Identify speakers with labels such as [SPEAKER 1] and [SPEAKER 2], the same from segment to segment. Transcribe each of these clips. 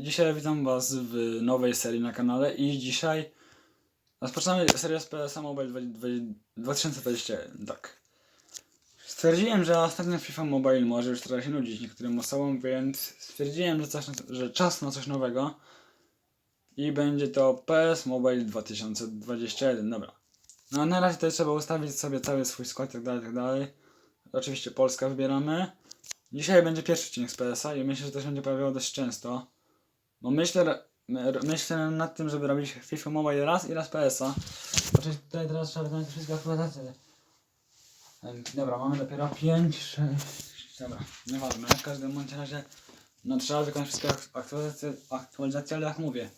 [SPEAKER 1] Dzisiaj witam was w nowej serii na kanale i dzisiaj rozpoczynamy serię z PSA Mobile 20- 2021, tak. Stwierdziłem, że ostatnio FIFA Mobile może już trochę się nudzić niektórym osobom, więc stwierdziłem, że, coś, że czas na coś nowego i będzie to PS Mobile 2021, dobra. No na razie tutaj trzeba ustawić sobie cały swój skład tak dalej, tak dalej. Oczywiście Polska wybieramy. Dzisiaj będzie pierwszy odcinek z PSA i myślę, że się będzie pojawiało dość często. Bo myślę, my- myślę nad tym, żeby robić FIFA Mobile raz i raz PSA. Oczywiście tutaj teraz trzeba wykonać wszystkie aktualizacje. Dobra, mamy dopiero 5, 6, dobra, nieważne, w każdym bądź razie no trzeba wykonać wszystkie ak- aktualizacje, aktualizacje ale jak mówię.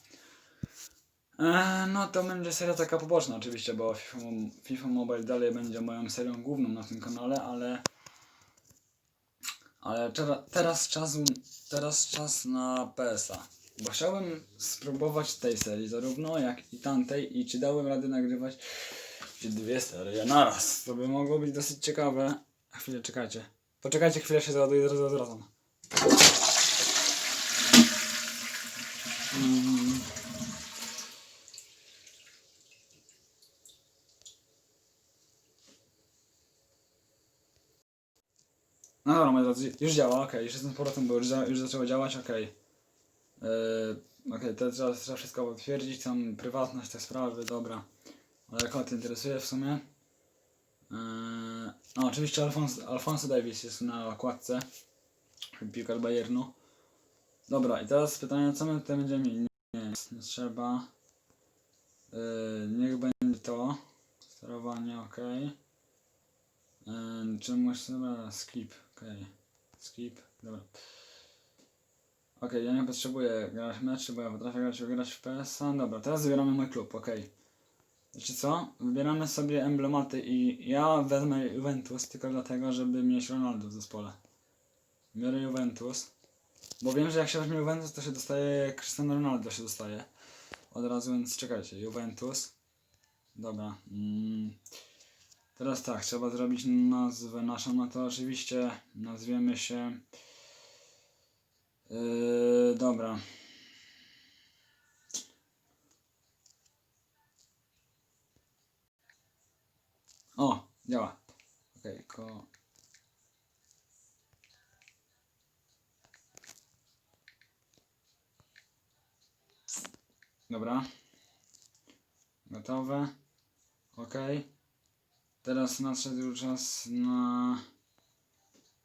[SPEAKER 1] E, no to będzie seria taka poboczna oczywiście, bo FIFA, FIFA Mobile dalej będzie moją serią główną na tym kanale, ale ale teraz czas, teraz czas na PSA. Bo chciałbym spróbować tej serii zarówno jak i tamtej i czy dałem radę nagrywać czy dwie serie naraz. To by mogło być dosyć ciekawe. A chwilę, czekajcie. Poczekajcie chwilę, się załaduję, zaraz wracam. Mm. No dobra, moi drodzy, już działa, okej, już jestem z powrotem, bo już, za, już zaczęło działać, okej. Yy, okej, to trzeba, trzeba wszystko potwierdzić, tam prywatność, te sprawy, dobra. Ale kogo to interesuje w sumie? Yy, no oczywiście Alfonso, Alfonso Davis jest na okładce. Piłkarz Bayernu. Dobra, i teraz pytanie, co my tutaj będziemy mieli? Nie, nie, trzeba. Yy, niech będzie to. Sterowanie, okej. Yy, czy skip, okej. Skip, dobra. Okej, ja nie potrzebuję grać meczy, bo ja potrafię grać, grać w PS-a. Dobra, teraz wybieramy mój klub, okej. Wiecie co? Wybieramy sobie emblematy i ja wezmę Juventus tylko dlatego, żeby mieć Ronaldo w zespole. Biorę Juventus. Bo wiem, że jak się weźmie Juventus, to się dostaje Cristiano Ronaldo się dostaje. Od razu, więc czekajcie. Juventus. Dobra. Mm. Teraz tak, trzeba zrobić nazwę naszą, no to oczywiście nazwiemy się... Yy, dobra. O, działa. Okej, ko... Dobra. Gotowe. Okej. Teraz nadszedł czas na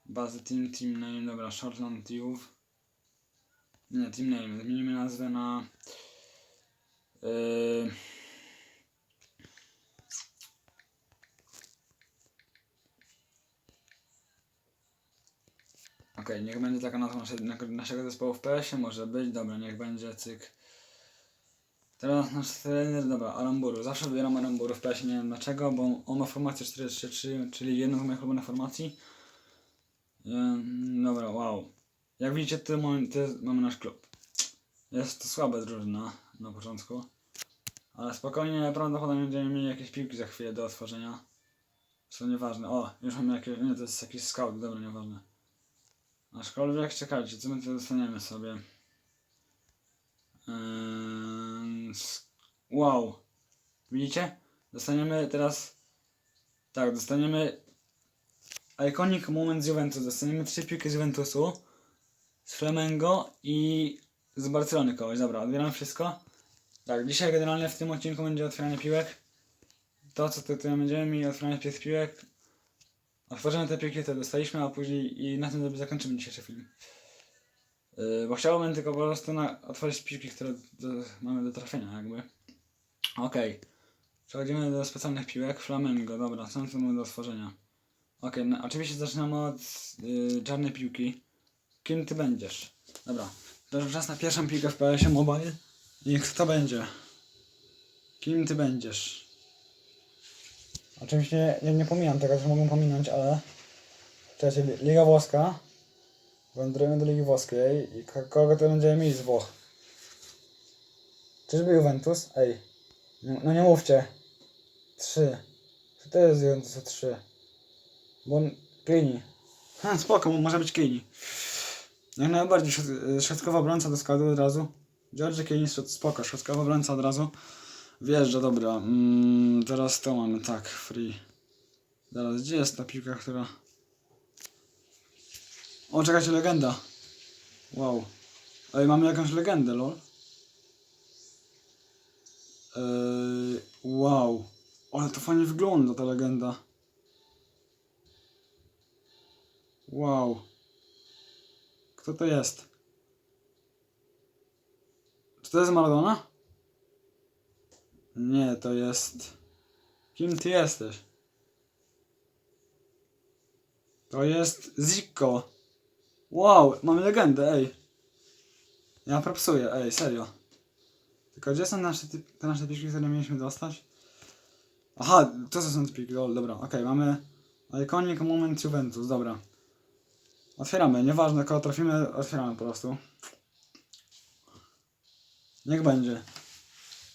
[SPEAKER 1] bazę Team Team Name. Dobra, Shortland Youth. Nie, Team Name. Zmienimy nazwę na. Yy, Okej, niech będzie taka nazwa nasze, na- naszego zespołu w PS-ie, może być, dobra, niech będzie cyk. Teraz nasz trener, dobra, Aramburu. Zawsze wybieram Aramburu w PS-ie, nie wiem dlaczego, bo on ma formację 4-3-3, czyli jedną z moich ulubionych formacji. Dobra, wow. Jak widzicie, to, mamy- to jest- mamy nasz klub. Jest to słaba drużyna na początku, ale spokojnie, prawdopodobnie będziemy mieli jakieś piłki za chwilę do otworzenia. Są nieważne. O, już mamy jakieś, nie, to jest jakiś scout, dobra, nieważne. Aczkolwiek czekajcie, co my tu dostaniemy sobie? S- wow. Widzicie? Dostaniemy teraz. Tak, dostaniemy. Iconic Moment z Juventus. Dostaniemy trzy piłki z Juventusu. Z Flamengo i z Barcelony kogoś. Dobra, odbieram wszystko. Tak, dzisiaj generalnie w tym odcinku będzie otwieranie piłek. To co tutaj będziemy mieli, otwieranie tych piłek. Otworzymy te piłki, które dostaliśmy, a później i na tym zakończymy dzisiejszy film. Yy, bo chciałbym tylko po prostu na, otworzyć piłki, które do, mamy do trafienia, jakby. Okej. Przechodzimy do specjalnych piłek. Flamengo, dobra, są tu mamy do otworzenia. Okej, no, oczywiście zaczynamy od yy, czarnej piłki. Kim ty będziesz? Dobra, to czas na pierwszą piłkę w PS-ie Mobile. I kto to będzie? Kim ty będziesz? Oczywiście nie, nie pomijam tego, że mogę pominąć, ale... Cześć, Liga Włoska. Wędrujemy do Ligi Włoskiej i ko- kogo to będziemy mieli z Włoch? Czyżby Juventus? Ej, no, no nie mówcie. Trzy. Co to jest Juventus 3? Bo on... Klini. Ha, spoko, może być Klini. Jak najbardziej y, środkowa obrońca do składu od razu. George środ, spoko, środkowa obrońca od razu. Wjeżdża, dobra. Mm, teraz to mamy, tak, free. Teraz, gdzie jest ta piłka, która... O, czekajcie, legenda. Wow. Ej, mamy jakąś legendę, lol. Ej, wow. Ale to fajnie wygląda, ta legenda. Wow. Kto to jest? Czy to jest Maradona? Nie, to jest... Kim ty jesteś? To jest Zico. Wow, mamy legendę, ej. Ja propsuję, ej, serio. Tylko gdzie są nasze, te nasze piłki, które mieliśmy dostać? Aha, to są te piłki, lol, dobra, okej, mamy Iconic Moment Juventus, dobra. Otwieramy, nieważne kogo trafimy, otwieramy po prostu. Niech będzie.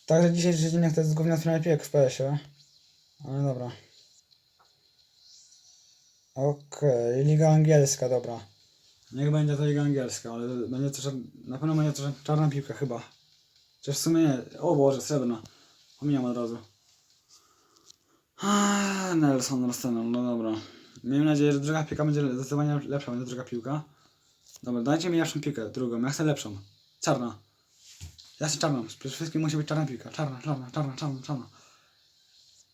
[SPEAKER 1] Także dzisiejszy odcinek to jest główny otwieranie piłek w PS-ie. Ale dobra. Okej, Liga Angielska, dobra. Niech będzie to Liga Angielska, ale będzie czar- na pewno będzie to czarna piłka chyba. Chociaż w sumie nie. O Boże, srebrna. Pomijam od razu. Ah, Nelson Arsenal, no dobra. Miejmy nadzieję, że druga piłka będzie zdecydowanie lepsza, będzie druga piłka. Dobra, dajcie mi lepszą piłkę, drugą, ja chcę lepszą. Czarna. Ja chcę czarną, przede wszystkim musi być czarna piłka. Czarna, czarna, czarna, czarna, czarna.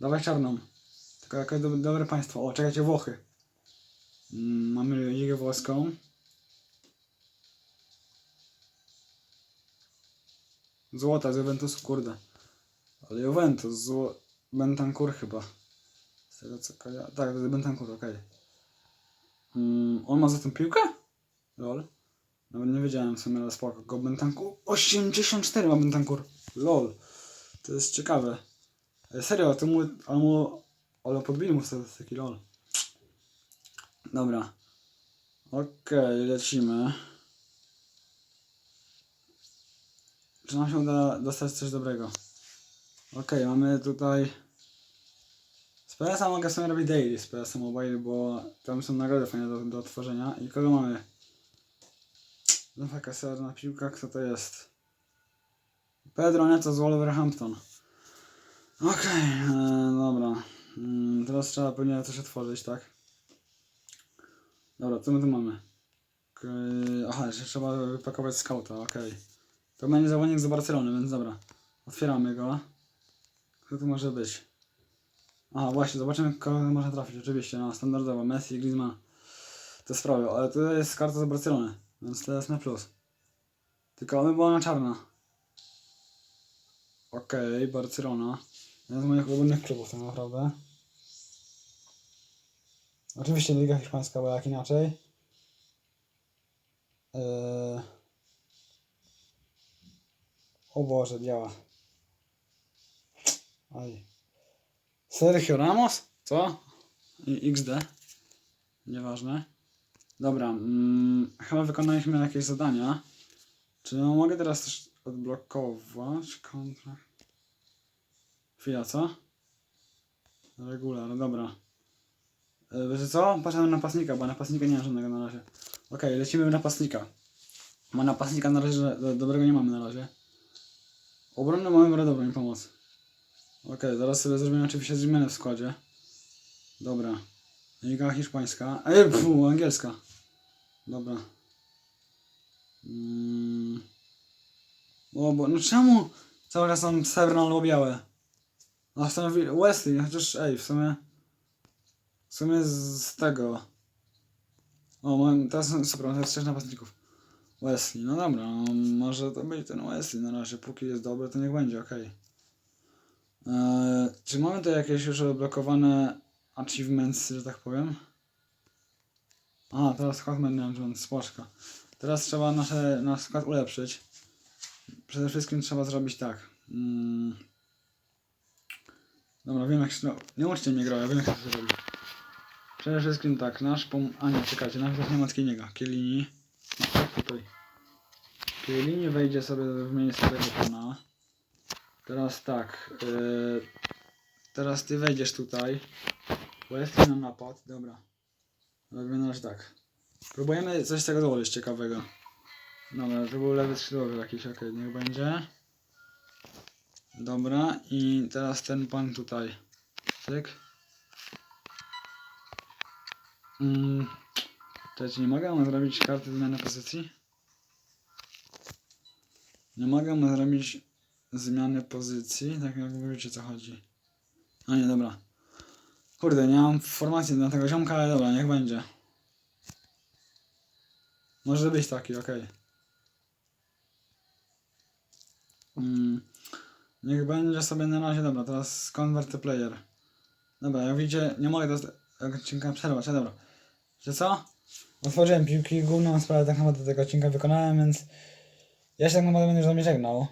[SPEAKER 1] Dawaj czarną. Tylko jakieś dobre, dobre państwo. O, czekajcie, Włochy. Mm, mamy Ligę Włoską. Złota z Juventusu, kurde. Ale Juventus, zło... Bentancur chyba. Z tego co koja... Tak, to jest Bentancur, okej. Mm, on ma za tą piłkę? Lol. Nawet nie wiedziałem w sumie, ale spoko. Go Bentancur. 84 ma Bentancur. Lol. To jest ciekawe. E, serio, to mu... Ale mu... Ale podbili mu statystyki, lol. Dobra. Okej, lecimy. Czy nam się uda dostać coś dobrego? Okej, mamy tutaj... Z PS-a mogę sobie robić daily z PS Mobile, bo tam są nagrody fajne do, do otworzenia. I kogo mamy? Znowu na piłka, kto to jest? Pedro Neto z Wolverhampton. Okej, e, dobra. Mm, teraz trzeba pewnie coś otworzyć, tak? Dobra, co my tu mamy? Okej, Aha, jeszcze trzeba wypakować skauta, okej. To będzie zawodnik z Barcelony, więc dobra. Otwieramy go. Kto tu może być? Aha, właśnie, zobaczymy kogo można trafić. Oczywiście, no, standardowo, Messi, Griezmann. Te sprawy, ale to jest karta z Barcelony, więc to jest na plus. Tylko ona była ona czarna. Okej, Barcelona. Jeden z moich ulubionych klubów tak naprawdę. Oczywiście Liga Hiszpańska, bo jak inaczej. Eee... O Boże, działa. Oj. Sergio Ramos? Co? I XD. Nieważne. Dobra, mm, chyba wykonaliśmy jakieś zadania. Czy no, mogę teraz też odblokować kontrakt? Chwila, co? Regular, dobra. E, Wiecie co? Patrzę na napastnika, bo napastnika nie ma żadnego na razie. Okej, lecimy w napastnika. Ma napastnika na razie do, dobrego nie mamy na razie. Obronę mamy bardzo dobrą pomoc. Okej, zaraz sobie zrobimy oczywiście zmianę w składzie. Dobra. Liga hiszpańska. Ej, pfu, angielska. Dobra. Mm. O, bo, no czemu cały czas są srebrne albo białe? A stanowi Wesley, chociaż ej, w sumie... W sumie z, tego... O, mam, teraz super, to jest trzech napastników. Wesley, no dobra, no, może to być ten Wesley na razie, póki jest dobry, to niech będzie, okej. Eee, czy mamy tu jakieś już odblokowane achievements, że tak powiem? A, teraz skład management, spoczka. Teraz trzeba nasze, nasz skład ulepszyć. Przede wszystkim trzeba zrobić tak. Mm. Dobra, wiem jak się... No, nie uczcie mnie gra, ja wiem jak to się robi. Przede wszystkim tak, nasz pom... A nie, czekajcie, zaczniemy od Kieniego. Kielini. Tutaj. Kielini wejdzie sobie w miejsce tego pana. Teraz tak. Yy, teraz ty wejdziesz tutaj. Wesley na napad, dobra. Robimy tak. Próbujemy coś z tego dołożyć ciekawego. Dobra, to był lewy skrzydłowy jakiś, okej, niech będzie. Dobra, i teraz ten pan tutaj. Cyk. Mm. Cześć, nie mogę zrobić karty zmiany pozycji? Nie mogę zrobić zmiany pozycji, tak jak wiecie co chodzi. A nie, dobra. Kurde, nie mam formacji na tego ziomka, ale dobra, niech będzie. Może być taki, okej. Mm, niech będzie sobie na razie, dobra, teraz convert player. Dobra, jak widzicie, nie mogę do odcinka przerwać, ale dobra. Wiecie co? Otworzyłem piłki, główną sprawę tak naprawdę tego odcinka wykonałem, więc ja się tak naprawdę będę już z wami żegnał.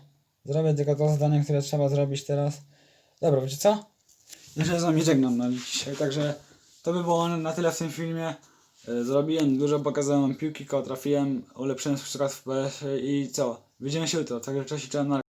[SPEAKER 1] Zrobię tylko to zadanie, które trzeba zrobić teraz. Dobra, wiecie co? Ja się z wami żegnam na dzisiaj, także to by było na tyle w tym filmie. E, Zrobiłem dużo, pokazałem piłki, koło trafiłem, ulepszyłem przykład w PS i co? Widzimy się jutro, także cześć i na